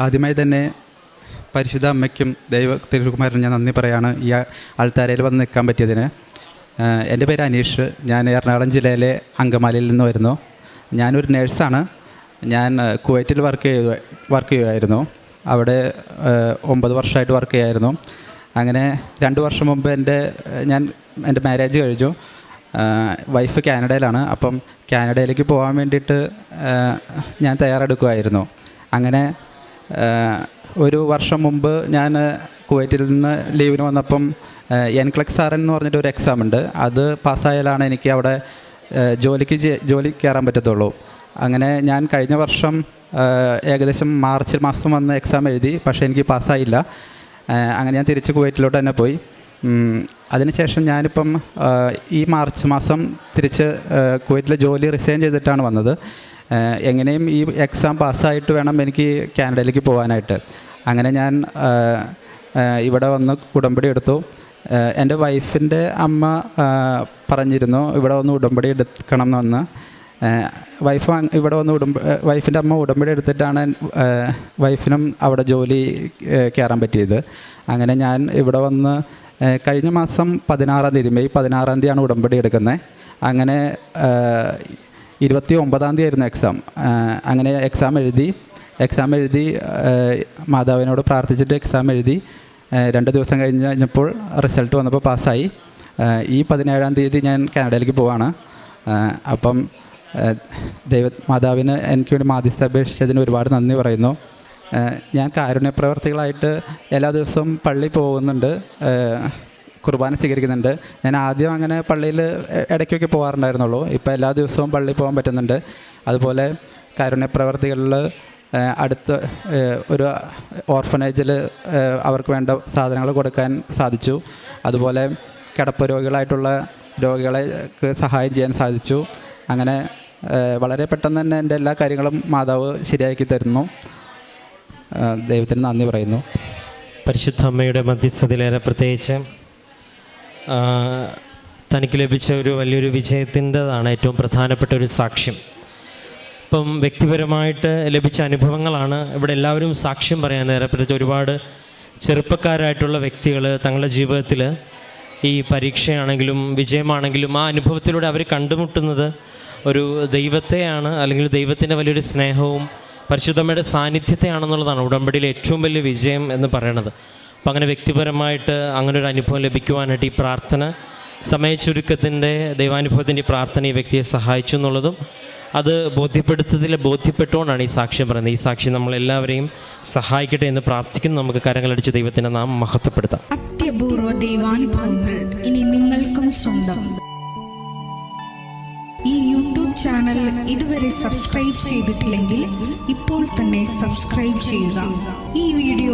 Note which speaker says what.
Speaker 1: ആദ്യമായി തന്നെ പരിശുദ്ധ അമ്മയ്ക്കും ദൈവ തിരുകുമാരനും ഞാൻ നന്ദി പറയാണ് ഈ ആൾത്താരയിൽ വന്ന് നിൽക്കാൻ പറ്റിയതിന്. എന്റെ പേര് അനീഷ്. ഞാൻ എറണാകുളം ജില്ലയിലെ അങ്കമാലിയിൽ നിന്ന് വരുന്നു. ഞാനൊരു നേഴ്സാണ്. ഞാൻ കുവൈറ്റിൽ വർക്ക് ചെയ്തു വർക്ക് ചെയ്യുമായിരുന്നു അവിടെ ഒമ്പത് വർഷമായിട്ട് വർക്ക് ചെയ്യായിരുന്നു അങ്ങനെ രണ്ട് വർഷം മുമ്പ് എന്റെ ഞാൻ എന്റെ മാരേജ് കഴിഞ്ഞു. വൈഫ് കാനഡയിലാണ്. അപ്പം കാനഡയിലേക്ക് പോകാൻ വേണ്ടിയിട്ട് ഞാൻ തയ്യാറെടുക്കുമായിരുന്നു അങ്ങനെ ഒരു വർഷം മുമ്പ് ഞാൻ കുവൈറ്റിൽ നിന്ന് ലീവിന് വന്നപ്പം എൻ ക്ലക്സ് ആർ എന്ന് പറഞ്ഞിട്ട് ഒരു എക്സാം ഉണ്ട്. അത് പാസ്സായാലാണ് എനിക്ക് അവിടെ ജോലിക്ക് ജോലി കയറാൻ പറ്റത്തുള്ളൂ. അങ്ങനെ ഞാൻ കഴിഞ്ഞ വർഷം ഏകദേശം മാർച്ച് മാസം വന്ന് എക്സാം എഴുതി പക്ഷേ എനിക്ക് പാസ്സായില്ല. അങ്ങനെ ഞാൻ തിരിച്ച് കുവൈറ്റിലോട്ട് തന്നെ പോയി. അതിനുശേഷം ഞാനിപ്പം ഈ മാർച്ച് മാസം തിരിച്ച് കുവൈറ്റിലെ ജോലി റിസൈൻ ചെയ്തിട്ടാണ് വന്നത്. എങ്ങനെയും ഈ എക്സാം പാസ്സായിട്ട് വേണം എനിക്ക് കാനഡയിലേക്ക് പോകാനായിട്ട് അങ്ങനെ ഞാൻ ഇവിടെ വന്ന് ഉടമ്പടി എടുത്തു. എന്റെ വൈഫിന്റെ അമ്മ പറഞ്ഞിരുന്നു ഇവിടെ വന്ന് ഉടമ്പടി എടുക്കണം എന്ന് വൈഫ് ഇവിടെ വന്ന് ഉടമ്പ വൈഫിന്റെ അമ്മ ഉടമ്പടി എടുത്തിട്ടാണ് വൈഫിനും അവിടെ ജോലി കയറാൻ പറ്റിയത്. അങ്ങനെ ഞാൻ ഇവിടെ വന്ന് കഴിഞ്ഞ മാസം പതിനാറാം തീയതി മെയ് പതിനാറാം തീയതിയാണ് ഉടമ്പടി എടുക്കുന്നത്. അങ്ങനെ ഇരുപത്തി ഒമ്പതാം തീയതി ആയിരുന്നു എക്സാം അങ്ങനെ എക്സാം എഴുതി എക്സാം എഴുതി മാതാവിനോട് പ്രാർത്ഥിച്ചിട്ട് എക്സാം എഴുതി രണ്ട് ദിവസം കഴിഞ്ഞ് കഴിഞ്ഞപ്പോൾ റിസൾട്ട് വന്നപ്പോൾ പാസ്സായി. ഈ പതിനേഴാം തീയതി ഞാൻ കാനഡയിലേക്ക് പോവാണ്. അപ്പം ദൈവ മാതാവിന് എനിക്ക് വേണ്ടി മാധ്യസ്ഥ അപേക്ഷിച്ചതിന് ഒരുപാട് നന്ദി പറയുന്നു. ഞാൻ കാരുണ്യപ്രവർത്തികളായിട്ട് എല്ലാ ദിവസവും പള്ളി പോകുന്നുണ്ട്. കുർബാന സ്വീകരിക്കുന്നുണ്ട്. ഞാൻ ആദ്യം അങ്ങനെ പള്ളിയിൽ ഇടയ്ക്കൊക്കെ പോകാറുണ്ടായിരുന്നുള്ളൂ. ഇപ്പോൾ എല്ലാ ദിവസവും പള്ളിയിൽ പോകാൻ പറ്റുന്നുണ്ട്. അതുപോലെ കാരുണ്യ അടുത്ത ഒരു ഓർഫനേജിൽ അവർക്ക് വേണ്ട സാധനങ്ങൾ കൊടുക്കാൻ സാധിച്ചു. അതുപോലെ കിടപ്പ് രോഗികളായിട്ടുള്ള രോഗികളെ സഹായം ചെയ്യാൻ സാധിച്ചു. അങ്ങനെ വളരെ പെട്ടെന്ന് തന്നെ എന്റെ എല്ലാ കാര്യങ്ങളും മാതാവ് ശരിയാക്കി തരുന്നു. ദൈവത്തിന് നന്ദി പറയുന്നു.
Speaker 2: പരിശുദ്ധ അമ്മയുടെ മധ്യസ്ഥതയിലേറെ പ്രത്യേകിച്ച് തനിക്ക് ലഭിച്ച ഒരു വലിയൊരു വിജയത്തിന്റെതാണ് ഏറ്റവും പ്രധാനപ്പെട്ട ഒരു സാക്ഷ്യം. ഇപ്പം വ്യക്തിപരമായിട്ട് ലഭിച്ച അനുഭവങ്ങളാണ് ഇവിടെ എല്ലാവരും സാക്ഷ്യം പറയാൻ നേരെ പ്രത്യേകിച്ച് ഒരുപാട് ചെറുപ്പക്കാരായിട്ടുള്ള വ്യക്തികൾ തങ്ങളുടെ ജീവിതത്തിൽ ഈ പരീക്ഷയാണെങ്കിലും വിജയമാണെങ്കിലും ആ അനുഭവത്തിലൂടെ അവർ കണ്ടുമുട്ടുന്നത് ഒരു ദൈവത്തെയാണ് അല്ലെങ്കിൽ ദൈവത്തിന്റെ വലിയൊരു സ്നേഹവും പരിശുദ്ധമ്മയുടെ സാന്നിധ്യത്തെയാണെന്നുള്ളതാണ് ഉടമ്പടിയിലെ ഏറ്റവും വലിയ വിജയം എന്ന് പറയണത്. അപ്പം അങ്ങനെ വ്യക്തിപരമായിട്ട് അങ്ങനെ ഒരു അനുഭവം ലഭിക്കുവാനായിട്ട് ഈ പ്രാർത്ഥന സമയച്ചുരുക്കത്തിന്റെ ദൈവാനുഭവത്തിന്റെ പ്രാർത്ഥന ഈ വ്യക്തിയെ സഹായിച്ചു എന്നുള്ളതും അത് ബോധ്യപ്പെടുത്തതിൽ ബോധ്യപ്പെട്ടുകൊണ്ടാണ് ഈ സാക്ഷ്യം പറയുന്നത്. ഈ സാക്ഷ്യം നമ്മളെല്ലാവരെയും സഹായിക്കട്ടെ എന്ന് പ്രാർത്ഥിക്കുന്നു. നമുക്ക് കരങ്ങളടിച്ച് ദൈവത്തിന്റെ നാം മഹത്വപ്പെടുത്താം.
Speaker 3: അത്യപൂർവ ദൈവാനുഭവങ്ങൾ ഇനി നിങ്ങൾക്കും സ്വന്തം. ഈ യൂട്യൂബ് ചാനൽ ഇതുവരെ സബ്സ്ക്രൈബ് ചെയ്തിട്ടില്ലെങ്കിൽ ഇപ്പോൾ തന്നെ സബ്സ്ക്രൈബ് ചെയ്യുക. ഈ വീഡിയോ